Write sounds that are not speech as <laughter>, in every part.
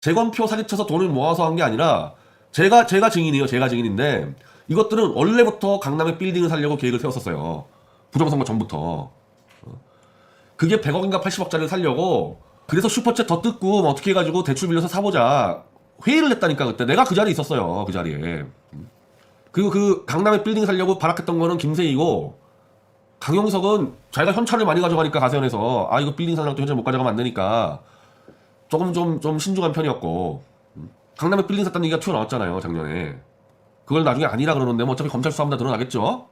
재건표 사기쳐서 돈을 모아서 한 게 아니라 제가 제가 증인이에요. 제가 증인인데 이것들은 원래부터 강남에 빌딩을 살려고 계획을 세웠었어요. 부정선거 전부터. 그게 100억인가 80억짜리를 살려고 그래서 슈퍼챗 더 뜯고 뭐 어떻게 해가지고 대출 빌려서 사보자 회의를 했다니까 그때 내가 그 자리에 있었어요 그 자리에 그리고 그 강남에 빌딩 살려고 발악했던 거는 김세희고 강용석은 자기가 현찰을 많이 가져가니까 가세현에서 아 이거 빌딩 사려고 현찰 못 가져가면 안 되니까 조금 좀 좀 신중한 편이었고 음. 강남에 빌딩 샀다는 얘기가 튀어나왔잖아요 작년에. 그걸 나중에 아니라 그러는데 뭐 어차피 검찰 수사하면 다 드러나겠죠?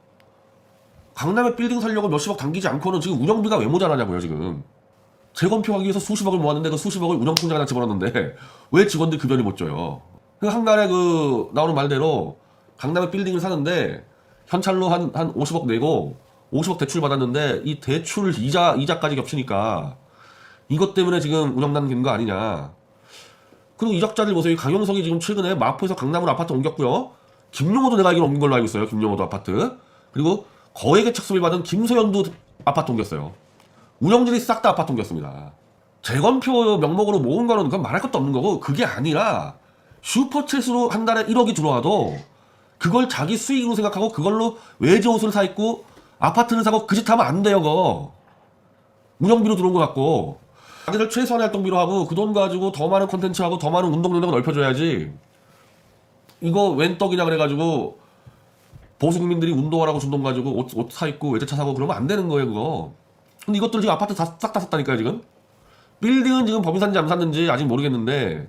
강남에 빌딩 살려고 몇십억 당기지 않고는 지금 운영비가 왜 모자라냐고요 지금. 재건표하기 위해서 수십억을 모았는데 그 수십억을 운영통장에다 집어넣는데 <laughs> 왜 직원들 급여를 못 줘요? 그 한날에 그 나오는 말대로 강남에 빌딩을 사는데 현찰로 한, 한 50억 내고 50억 대출 받았는데 이 대출 이자, 이자까지 겹치니까 이것 때문에 지금 운영난 거 아니냐. 그리고 이적자들 보세요. 강용석이 지금 최근에 마포에서 강남으로 아파트 옮겼고요. 김용호도 내가 알기로 옮긴 걸로 알고 있어요. 김용호도 아파트. 그리고 거액의 착수를 받은 김소연도 아파트 옮겼어요. 운영진이 싹 다 아파트 옮겼습니다. 재건표 명목으로 모은 거는 그건 말할 것도 없는 거고 그게 아니라 슈퍼챗으로 한 달에 1억이 들어와도 그걸 자기 수익으로 생각하고 그걸로 외제 옷을 사 입고 아파트를 사고 그 짓 하면 안 돼요, 그거. 운영비로 들어온 것 같고 자기들 최소한의 활동비로 하고 그 돈 가지고 더 많은 콘텐츠하고 더 많은 운동 능력을 넓혀줘야지. 이거 웬 떡이냐 그래가지고 보수 국민들이 운동하라고 준 돈 가지고 옷, 옷 사 입고 외제차 사고 그러면 안 되는 거예요 그거. 근데 이것들 지금 아파트 싹다 샀다니까요 지금. 빌딩은 지금 법인 샀는지 안 샀는지 아직 모르겠는데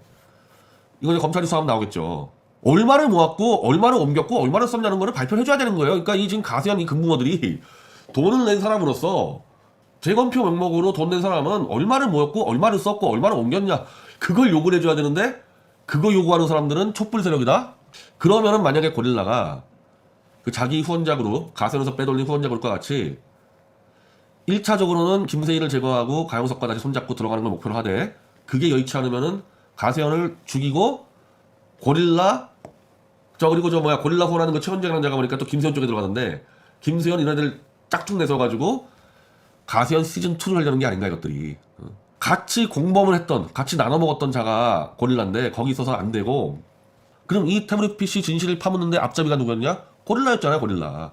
이거 이제 검찰이 수사하면 나오겠죠. 얼마를 모았고 얼마를 옮겼고 얼마를 썼냐는 거를 발표해줘야 되는 거예요. 그러니까 이 지금 가세현 이 금붕어들이 돈을 낸 사람으로서 재건표 명목으로 돈 낸 사람은 얼마를 모였고 얼마를 썼고 얼마를 옮겼냐. 그걸 요구를 해줘야 되는데 그거 요구하는 사람들은 촛불 세력이다. 그러면은 만약에 고릴라가 그 자기 후원자 그룹 가세현에서 빼돌린 후원자 그룹과 같이 1차적으로는 김세희를 제거하고 가영석과 다시 손잡고 들어가는 걸 목표로 하되 그게 여의치 않으면은 가세현을 죽이고 고릴라 저 그리고 저 뭐야 고릴라 후원하는 거 최원재라는 자가 보니까 또 김세현 쪽에 들어가는데 김세현 이런 애들 짝퉁 내서 가지고 가세현 시즌 2를 하려는 게 아닌가 이것들이. 어. 같이 공범을 했던 같이 나눠 먹었던 자가 고릴라인데 거기 있어서 안 되고. 그럼 이 태블릿 PC 진실을 파묻는데 앞잡이가 누구였냐? 고릴라였잖아요 고릴라